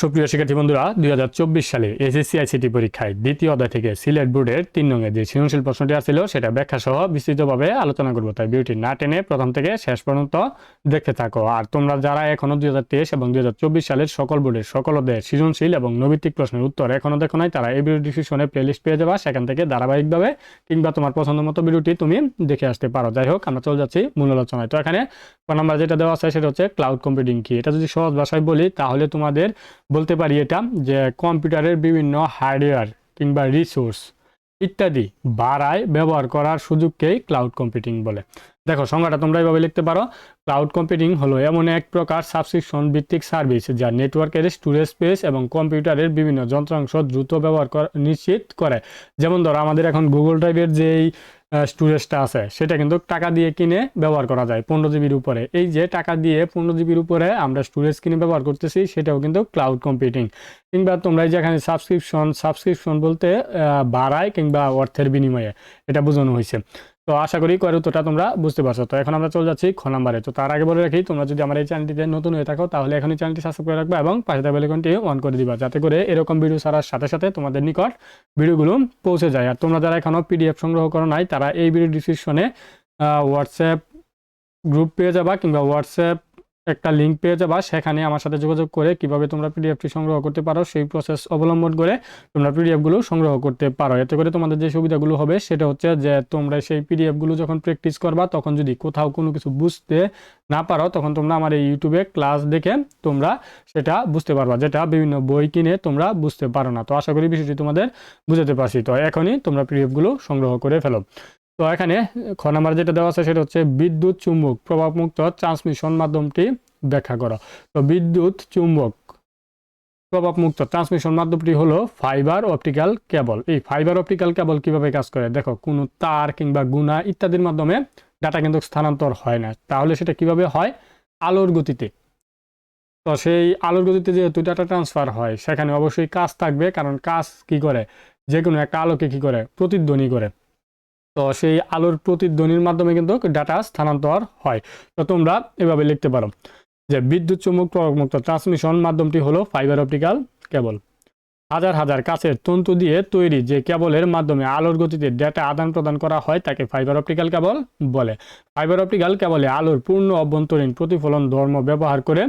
সুপ্রিয় শিক্ষার্থী বন্ধুরা, দুই হাজার চব্বিশ সালে এসএসসি আইসিটি পরীক্ষায় দ্বিতীয় অধ্যায় থেকে সিলেট বোর্ডের তিন নঙে যে সৃজনশীল প্রশ্নটি আসছিল সেটা ব্যাখ্যা সহ বিস্তৃতভাবে আলোচনা করব। তাই ভিডিওটি না টেনে প্রথম থেকে শেষ পর্যন্ত দেখতে থাকো। আর তোমরা যারা এখনও দু হাজার তেইশ এবং দুই হাজার চব্বিশ সালের সকল বোর্ডের সকল অধ্যায়ের সৃজনশীল এবং নৈবিত্তিক প্রশ্নের উত্তর এখনও দেখো নাই, তারা এই ভিডিও ডিসক্রিপশনে প্লেলিস্ট পেয়ে যাবা। সেখান থেকে ধারাবাহিকভাবে কিংবা তোমার পছন্দ মতো ভিডিওটি তুমি দেখে আসতে পারো। যাই হোক, আমরা চলে যাচ্ছি মূল আলোচনায়। তো এখানে নাম্বার যেটা দেওয়া আছে, সেটা হচ্ছে ক্লাউড কম্পিউটিং কি এটা যদি সহজ ভাষায় বলি, তাহলে তোমাদের বলতে পারি এটা যে কম্পিউটারের বিভিন্ন হার্ডওয়্যার কিংবা রিসোর্স ইত্যাদি বাড়ায় ব্যবহার করার সুযোগকেই ক্লাউড কম্পিউটিং বলে। দেখো, সংজ্ঞাটা তোমরা এভাবে লিখতে পারো। ক্লাউড কম্পিউটিং হলো এমন এক প্রকার সাবস্ক্রিপশন ভিত্তিক সার্ভিস যা নেটওয়ার্কের স্টোরেজ স্পেস এবং কম্পিউটারের বিভিন্ন যন্ত্রাংশ দ্রুত ব্যবহার নিশ্চিত করে। যেমন ধরো, আমাদের এখন গুগল ড্রাইভের যেই স্টোরেজটা আছে, সেটা কিন্তু টাকা দিয়ে কিনে ব্যবহার করা যায় পনেরো জিবির উপরে। এই যে টাকা দিয়ে পনেরো জিবির উপরে আমরা স্টোরেজ কিনে ব্যবহার করতেছি, সেটাও কিন্তু ক্লাউড কম্পিউটিং কিংবা তোমরা যেখানে সাবস্ক্রিপশন সাবস্ক্রিপশন বলতে বাড়ায় কিংবা অর্থের বিনিময়ে, এটা বোঝানো হয়েছে। তো আশা করি কয়ের উত্তরটা তোমরা বুঝতে পারছ। তো এখন আমরা চলে যাচ্ছি খ নাম্বারে। তো তার আগে বলে রাখি, তোমরা যদি আমার এই চ্যানেলটিতে নতুন হয়ে থাকো, তাহলে এখন এই চ্যানেলটি সাবস্ক্রাইব করে রাখবে এবং পাশে থাকা বেলাইকনটি অন করে দিবা, যাতে করে এরকম ভিডিও ছাড়ার সাথে সাথে তোমাদের নিকট ভিডিওগুলো পৌঁছে যায়। আর তোমরা যারা এখনও পিডিএফ সংগ্রহ করো নাই, তারা এই ভিডিও ডিসক্রিপশনে হোয়াটসঅ্যাপ গ্রুপ পেয়ে যাবা কিংবা হোয়াটসঅ্যাপ একটা লিঙ্ক পেয়ে যাবা, সেখানে আমার সাথে যোগাযোগ করে কীভাবে তোমরা পিডিএফটি সংগ্রহ করতে পারো, সেই প্রসেস অবলম্বন করে তোমরা পিডিএফগুলো সংগ্রহ করতে পারো। এতে করে তোমাদের যে সুবিধাগুলো হবে, সেটা হচ্ছে যে তোমরা সেই পিডিএফগুলো যখন প্র্যাকটিস করবা, তখন যদি কোথাও কোনো কিছু বুঝতে না পারো, তখন তোমরা আমার এই ইউটিউবে ক্লাস দেখে তোমরা সেটা বুঝতে পারবা, যেটা বিভিন্ন বই কিনে তোমরা বুঝতে পারো না। তো আশা করি বিষয়টি তোমাদের বুঝাতে পারছি। তো এখনই তোমরা পিডিএফগুলো সংগ্রহ করে ফেলো। তো এখানে খ নাম্বার যেটা দেওয়া আছে সেটা হচ্ছে বিদ্যুৎ চুম্বক প্রভাবমুক্ত ট্রান্সমিশন মাধ্যমটি ব্যাখ্যা করো। তো বিদ্যুৎ চুম্বক প্রভাবমুক্ত ট্রান্সমিশন মাধ্যমটি হলো ফাইবার অপটিক্যাল কেবল এই ফাইবার অপটিক্যাল কেবল কীভাবে কাজ করে? দেখো, কোনো তার কিংবা গুণা ইত্যাদির মাধ্যমে ডাটা কিন্তু স্থানান্তর হয় না। তাহলে সেটা কীভাবে হয়? আলোর গতিতে। তো সেই আলোর গতিতে যেহেতু ডাটা ট্রান্সফার হয়, সেখানে অবশ্যই কাজ থাকবে। কারণ কাজ কি করে? যে কোনো একটা আলোকে কি করে? প্রতিধ্বনি করে। তো সেই আলোর প্রতিধ্বনির মাধ্যমে কিন্তু ডাটা স্থানান্তর হয়। তো তোমরা এভাবে লিখতে পারো যে বিদ্যুৎ চুম্বক প্রভাবমুক্ত ট্রান্সমিশন মাধ্যমটি হলো ফাইবার অপটিক্যাল কেবল হাজার হাজার কাছের তন্তু দিয়ে তৈরি যে কেবলের মাধ্যমে আলোর গতিতে ডেটা আদান প্রদান করা হয়, তাকে ফাইবার অপটিক্যাল কেবল বলে। ফাইবার অপটিক্যাল কেবলে আলোর পূর্ণ অভ্যন্তরীণ প্রতিফলন ধর্ম ব্যবহার করে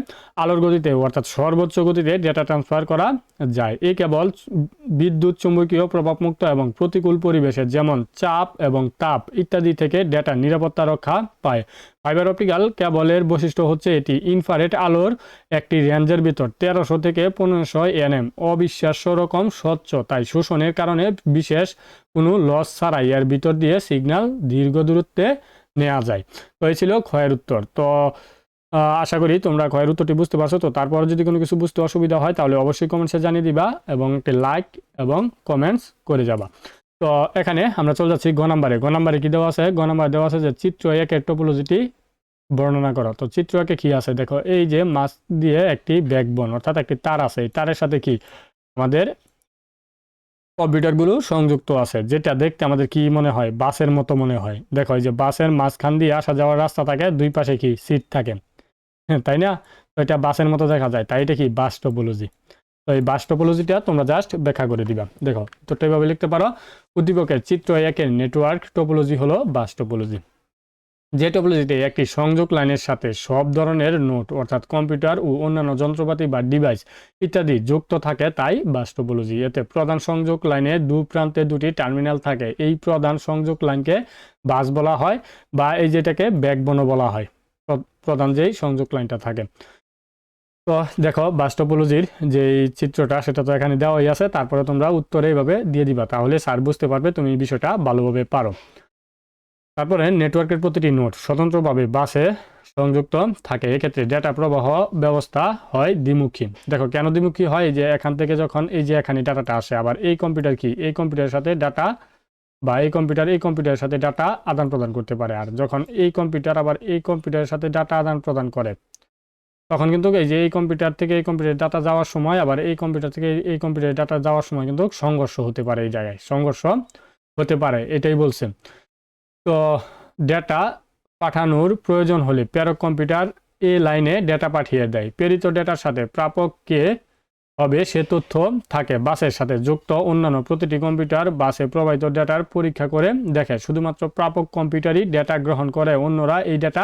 আলোর গতিতে, অর্থাৎ সর্বোচ্চ গতিতে ডেটা ট্রান্সফার করা যায়। এই কেবল বিদ্যুৎ চুম্বকীয় প্রভাবমুক্ত এবং প্রতিকূল পরিবেশে যেমন চাপ এবং তাপ ইত্যাদি থেকে ডেটা নিরাপত্তা রক্ষা পায়। ফাইবার অপটিক্যাল কেবলের বৈশিষ্ট্য হচ্ছে এটি ইনফারেট আলোর একটি রেঞ্জের ভিতর, তেরোশো থেকে পনেরোশো এনএম অবিশ্বাস্য রকম স্বচ্ছ, তাই শোষণের কারণে বিশেষ কোনো লস ছাড়াই এর ভিতর দিয়ে সিগন্যাল দীর্ঘ দূরত্বে নেওয়া যায়। তো এই ছিল ক্ষয়ের উত্তর। তো আশা করি তোমরা ক্ষয়ের উত্তরটি বুঝতে পারছ। তো তারপর যদি কোনো কিছু বুঝতে অসুবিধা হয়, তাহলে অবশ্যই কমেন্টসে জানিয়ে দিবা এবং একটি লাইক এবং কমেন্টস করে যাবা। তো এখানে আমরা চলে যাচ্ছি গ নাম্বারে। গ নাম্বারে কি দেওয়া আছে? গ নাম্বারে দেওয়া আছে যে চিত্র একের টোপোলজিটি বর্ণনা করো। তো চিত্র একে কি আছে? দেখো, এই যে মাছ দিয়ে একটি ব্যাকবোন অর্থাৎ একটি তার আছে। এই তারের সাথে কি? আমাদের কম্পিউটারগুলো সংযুক্ত আছে, যেটা দেখতে আমাদের কি মনে হয়? বাসের মতো মনে হয়। দেখো, এই যে বাসের মাঝখান দিয়ে আসা যাওয়ার রাস্তা থাকে, দুই পাশে কি? সিট থাকে। হ্যাঁ তাই না? তো এটা বাসের মতো দেখা যায়। তাই এটা কি? বাস টোপোলজি এই বাস তোমরা জাস্ট ব্যাখ্যা করে দিবা। দেখো উত্তরটা এভাবে লিখতে পারো, উদ্দীপকের চিত্র একের নেটওয়ার্ক টোপোলজি হলো বাস টোপোলজি যে টোপোলজিতে একটি সংযোগ লাইনের সাথে সব ধরনের নোট অর্থাৎ কম্পিউটার ও অন্যান্য যন্ত্রপাতি বা ডিভাইস ইত্যাদি যুক্ত থাকে, তাই বাস এতে প্রধান সংযোগ লাইনে দু প্রান্তে দুটি টার্মিনাল থাকে। এই প্রধান সংযোগ লাইনকে বাস বলা হয় বা এই যেটাকে ব্যাকবোনও বলা হয়। প্র- প্রধান যেই সংযোগ লাইনটা থাকে। তো দেখো বাস্টোপোলজির যে চিত্রটা, সেটা তো এখানে দেওয়াই আছে। তারপরে তোমরা উত্তরে এইভাবে দিয়ে দিবা। তাহলে স্যার বুঝতে পারবে তুমি বিষয়টা ভালোভাবে পারো। তারপরে নেটওয়ার্কের প্রতিটি নোট স্বতন্ত্রভাবে বাসে সংযুক্ত থাকে। এক্ষেত্রে ডেটা প্রবাহ ব্যবস্থা হয় দ্বিমুখী। দেখো কেন দ্বিমুখী হয়? যে এখান থেকে যখন এই যে এখানে ডাটাটা আসে, আবার এই কম্পিউটার কি? এই কম্পিউটারের সাথে ডাটা বা এই কম্পিউটার, এই কম্পিউটারের সাথে ডাটা আদান প্রদান করতে পারে। আর যখন এই কম্পিউটার আবার এই কম্পিউটারের সাথে ডাটা আদান প্রদান করে তখন কিন্তু এই যে এই কম্পিউটার থেকে এই কম্পিউটার ডাটা যাওয়ার সময় আবার এই কম্পিউটার থেকে এই কম্পিউটার ডাটা যাওয়ার সময় কিন্তু সংঘর্ষ হতে পারে এই জায়গায়। সংঘর্ষ হতে পারে, এটাই বলছে। তো ডেটা পাঠানোর প্রয়োজন হলে প্রেরক কম্পিউটার এ লাইনে ডেটা পাঠিয়ে দেয়। প্রেরিত ডেটার সাথে প্রাপককে হবে, সে তথ্য থাকে, বাসের সাথে যুক্ত অন্যান্য প্রতিটি কম্পিউটার বাসে প্রবাহিত ডেটার পরীক্ষা করে দেখে। শুধুমাত্র প্রাপক কম্পিউটারই ডেটা গ্রহণ করে, অন্যরা এই ডেটা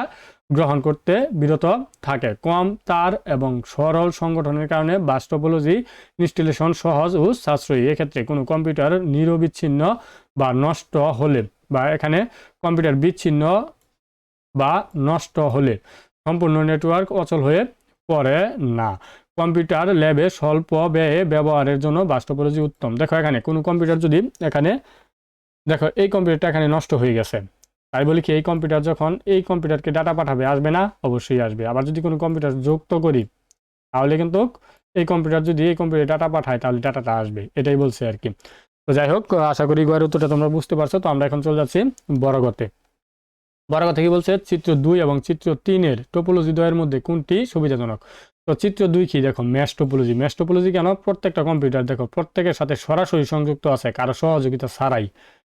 গ্রহণ করতে বিরত থাকে। কম তার এবং সরল সংগঠনের কারণে বাস টপোলজি ইনস্টলেশন সহজ ও সাশ্রয়ী। এক্ষেত্রে কোনো কম্পিউটার নিরবিচ্ছিন্ন বা নষ্ট হলে বা এখানে কম্পিউটার বিচ্ছিন্ন বা নষ্ট হলে সম্পূর্ণ নেটওয়ার্ক অচল হয়ে পড়ে না। কম্পিউটার ল্যাবে স্বল্প ব্যয়ে ব্যবহারের জন্য বাস্তবলজি উত্তম। দেখো এখানে কোনো কম্পিউটার যদি এখানে, দেখো এই কম্পিউটারটা এখানে নষ্ট হয়ে গেছে। তাই বলি কি, এই কম্পিউটার যখন এই কম্পিউটারকে ডাটা পাঠাবে, আসবে না? অবশ্যই আসবে। আবার যদি কোনো কম্পিউটার যুক্ত করি, তাহলে কিন্তু এই কম্পিউটার যদি এই কম্পিউটার ডাটা পাঠায়, তাহলে ডাটাটা আসবে। এটাই বলছে আর কি। তো যাই হোক, আশা করি গয়ের উত্তরটা তোমরা বুঝতে পারছ। তো আমরা এখন চলে যাচ্ছি বড়গতে বড়গতে কি বলছে? চিত্র দুই এবং চিত্র তিনের টোপোলজি দ্বয়ের মধ্যে কোনটি সুবিধাজনক? তো চিত্র দুই কি, দেখো ম্যাশ টোপোলজি ম্যাশ টোপোলজি কেন? প্রত্যেকটা কম্পিউটার দেখো, প্রত্যেকের সাথে সরাসরি সংযুক্ত আছে, কারও সহযোগিতা ছাড়াই।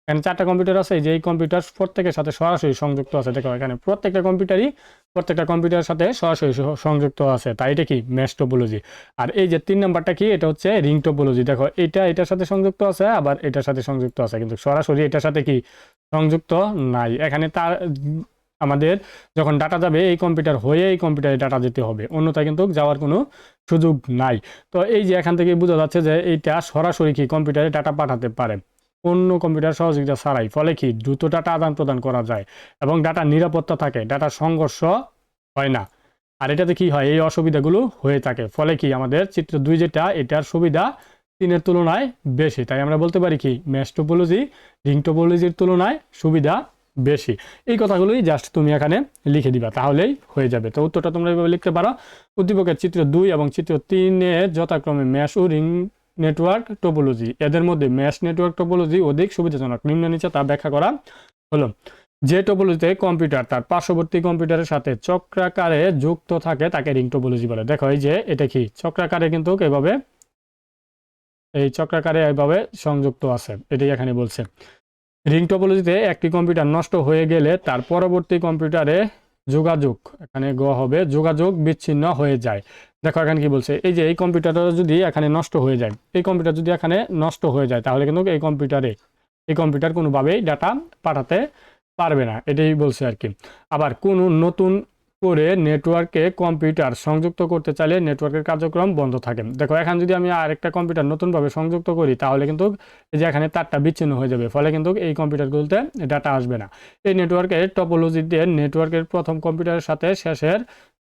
এখানে চারটা কম্পিউটার আছে যে এই কম্পিউটার প্রত্যেকের সাথে সরাসরি সংযুক্ত আছে। দেখো, এখানে প্রত্যেকটা কম্পিউটারই প্রত্যেকটা কম্পিউটারের সাথে সরাসরি সংযুক্ত আছে। তাই এটা কি? ম্যাশ টোপোলজি আর এই যে তিন নাম্বারটা কি? এটা হচ্ছে রিং টোপোলজি দেখো, এটা এটার সাথে সংযুক্ত আছে, আবার এটার সাথে সংযুক্ত আছে। কিন্তু সরাসরি এটার সাথে কি? সংযুক্ত নাই। এখানে তার আমাদের যখন ডাটা যাবে, এই কম্পিউটার হয়ে এই কম্পিউটারে ডাটা যেতে হবে। অন্যথায় কিন্তু যাওয়ার কোনো সুযোগ নাই। তো এই যে এখান থেকে বোঝা যাচ্ছে যে এইটা সরাসরি কি কম্পিউটারে ডাটা পাঠাতে পারে। অন্য কম্পিউটার সহযোগিতা ছাড়াই, ফলে কি দ্রুত ডাটা আদান প্রদান করা যায় এবং ডাটা নিরাপত্তা থাকে ডাটা সংঘর্ষ হয় না। আর এটাতে কি হয়? এই অসুবিধাগুলো হয়ে থাকে, ফলে কি আমাদের চিত্র দুই যেটা, এটার সুবিধা তিনের তুলনায় বেশি। তাই আমরা বলতে পারি কি ম্যাশ টোপোলজি রিং টোপোলজির তুলনায় সুবিধা বেশি। এই কথাগুলোই জাস্ট তুমি এখানে লিখে দিবা, তাহলেই হয়ে যাবে। তো উত্তরটা তোমরা এইভাবে লিখতে পারো। উদ্দীপকের চিত্র দুই এবং চিত্র তিনে যথাক্রমে ম্যাশ ও রিং নেটওয়ার্ক টোপোলজি এদের মধ্যে ম্যাশ নেটওয়ার্ক টোপোলজি অধিক সুবিধাজনক। নিম্ন নিচে তা ব্যাখ্যা করা হলো। যে টোপোলজিতে কম্পিউটার তার পার্শ্ববর্তী কম্পিউটারের সাথে চক্রাকারে যুক্ত থাকে, তাকে রিং টোপোলজি বলে। দেখো, এই যে এটা কি? চক্রাকারে কিন্তু এভাবে, এই চক্রাকারে এইভাবে সংযুক্ত আছে। এটাই এখানে বলছে। রিং টোপোলজিতে একটি কম্পিউটার নষ্ট হয়ে গেলে তার পরবর্তী কম্পিউটারে যোগাযোগ, এখানে গ হবে, যোগাযোগ বিচ্ছিন্ন হয়ে যায়। দেখো, এখানে কি বলছে? এই যে এই কম্পিউটারটা যদি এখানে নষ্ট হয়ে যায়, এই কম্পিউটার যদি এখানে নষ্ট হয়ে যায়, তাহলে কিন্তু এই কম্পিউটারে এই কম্পিউটার কোনোভাবেই ডাটা পাঠাতে পারবে না। এটাই বলছে আর কি। আবার কোনো নতুন করে নেটওয়ার্কে কম্পিউটার সংযুক্ত করতে চাইলে নেটওয়ার্কের কার্যক্রম বন্ধ থাকে। দেখো, এখন যদি আমি আরেকটা কম্পিউটার নতুনভাবে সংযুক্ত করি, তাহলে কিন্তু এই যে এখানে তারটা বিচ্ছিন্ন হয়ে যাবে, ফলে কিন্তু এই কম্পিউটারগুলোতে ডাটা আসবে না। এই নেটওয়ার্কের টপোলজিতে নেটওয়ার্কের প্রথম কম্পিউটারের সাথে শেষের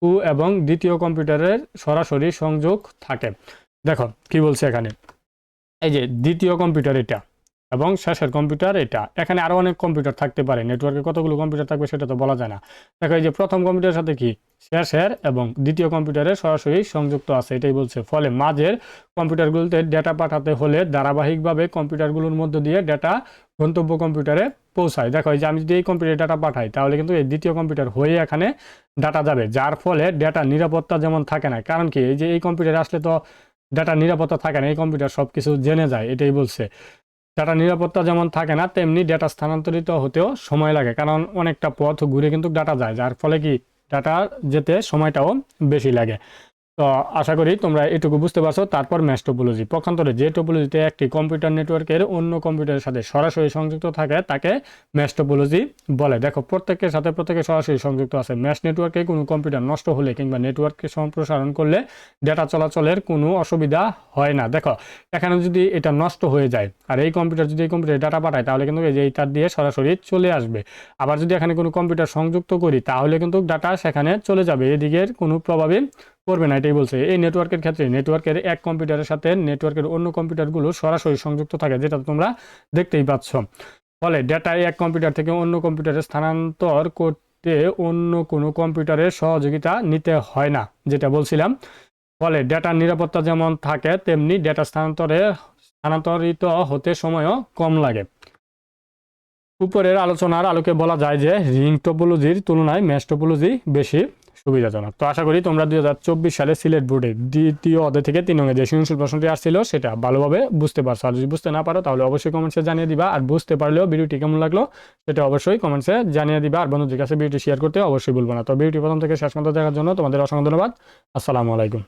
উ এবং দ্বিতীয় কম্পিউটারের সরাসরি সংযোগ থাকে। দেখো, কি বলছে এখানে? এই যে, দ্বিতীয় কম্পিউটার এটা। এবং শেষের কম্পিউটার এটা। এখানে আরও অনেক কম্পিউটার থাকতে পারে। নেটওয়ার্কে কতগুলো কম্পিউটার থাকবে সেটা তো বলা যায় না। দেখো, এই যে প্রথম কম্পিউটারের সাথে কি? শেষের এবং দ্বিতীয় কম্পিউটারে সরাসরি সংযুক্ত আছে। এটাই বলছে। ফলে মাঝের কম্পিউটারগুলোতে ডেটা পাঠাতে হলে ধারাবাহিকভাবে কম্পিউটারগুলোর মধ্য দিয়ে ডেটা গন্তব্য কম্পিউটারে পৌঁছায়। দেখো যে আমি যদি এই কম্পিউটারে ডাটা পাঠাই, তাহলে কিন্তু এই দ্বিতীয় কম্পিউটার হয়ে এখানে ডাটা যাবে, যার ফলে ডেটা নিরাপত্তা যেমন থাকে না। কারণ কি? এই যে এই কম্পিউটারে আসলে তো ডাটা নিরাপত্তা থাকে না, এই কম্পিউটার সব কিছু জেনে যায়, এটাই বলছে। ডাটা নিরাপত্তা যেমন থাকে না, তেমনি ডেটা স্থানান্তরিত হতেও সময় লাগে। কারণ অনেকটা পথ ঘুরে কিন্তু ডাটা যায়, যার ফলে কি ডাটা যেতে সময়টাও বেশি লাগে। তো আশা করি তোমরা এটুকু বুঝতে পারছ। তারপর ম্যাশ টোপোলজি পক্ষান্তরে যে টোপোলজিতে একটি কম্পিউটার নেটওয়ার্কের অন্য কম্পিউটারের সাথে সরাসরি সংযুক্ত থাকে, তাকে ম্যাশ টোপোলজি বলে। দেখো, প্রত্যেকের সাথে প্রত্যেকে সরাসরি সংযুক্ত আছে। ম্যাশ নেটওয়ার্কে কোনো কম্পিউটার নষ্ট হলে কিংবা নেটওয়ার্ককে সম্প্রসারণ করলে ডেটা চলাচলের কোনো অসুবিধা হয় না। দেখো, এখানে যদি এটা নষ্ট হয়ে যায়, আর এই কম্পিউটার যদি এই কম্পিউটারে ডাটা পাঠায়, তাহলে কিন্তু এই যে তার দিয়ে সরাসরি চলে আসবে। আবার যদি এখানে কোনো কম্পিউটার সংযুক্ত করি, তাহলে কিন্তু ডাটা সেখানে চলে যাবে। এদিকের কোনো প্রভাবে পড়বে না, এটাই বলছে। এই নেটওয়ার্কের ক্ষেত্রে নেটওয়ার্কের এক কম্পিউটারের সাথে নেটওয়ার্কের অন্য কম্পিউটারগুলো সরাসরি সংযুক্ত থাকে, যেটা তোমরা দেখতেই পাচ্ছ। ফলে ডেটা এক কম্পিউটার থেকে অন্য কম্পিউটারে স্থানান্তর করতে অন্য কোনো কম্পিউটারের সহযোগিতা নিতে হয় না, যেটা বলছিলাম। ফলে ডেটার নিরাপত্তা যেমন থাকে, তেমনি ডেটা স্থানান্তরে স্থানান্তরিত হতে সময়ও কম লাগে। উপরের আলোচনার আলোকে বলা যায় যে রিং টোপোলজির তুলনায় ম্যাশ টোপোলজি বেশি সুবিধাজনক। তো আশা করি তোমরা দুই হাজার চব্বিশ সালে সিলেট বোর্ডে দ্বিতীয় অধ্যায় থেকে তিন অঙ্গে যে সৃজনশীল প্রশ্নটি আসছিল, সেটা ভালোভাবে বুঝতে পারছ। আর যদি বুঝতে না পারো, তাহলে অবশ্যই কমেন্টসে জানিয়ে দিবা। আর বুঝতে পারলেও ভিডিওটি কেমন লাগল, সেটা অবশ্যই কমেন্টসে জানিয়ে দিবা। আর বন্ধুদের কাছে ভিডিওটি শেয়ার করতে অবশ্যই ভুলবো না। তো ভিডিওটি প্রথম থেকে শেষ পর্যন্ত দেখার জন্য তোমাদের অসংখ্য ধন্যবাদ। আসসালামু আলাইকুম।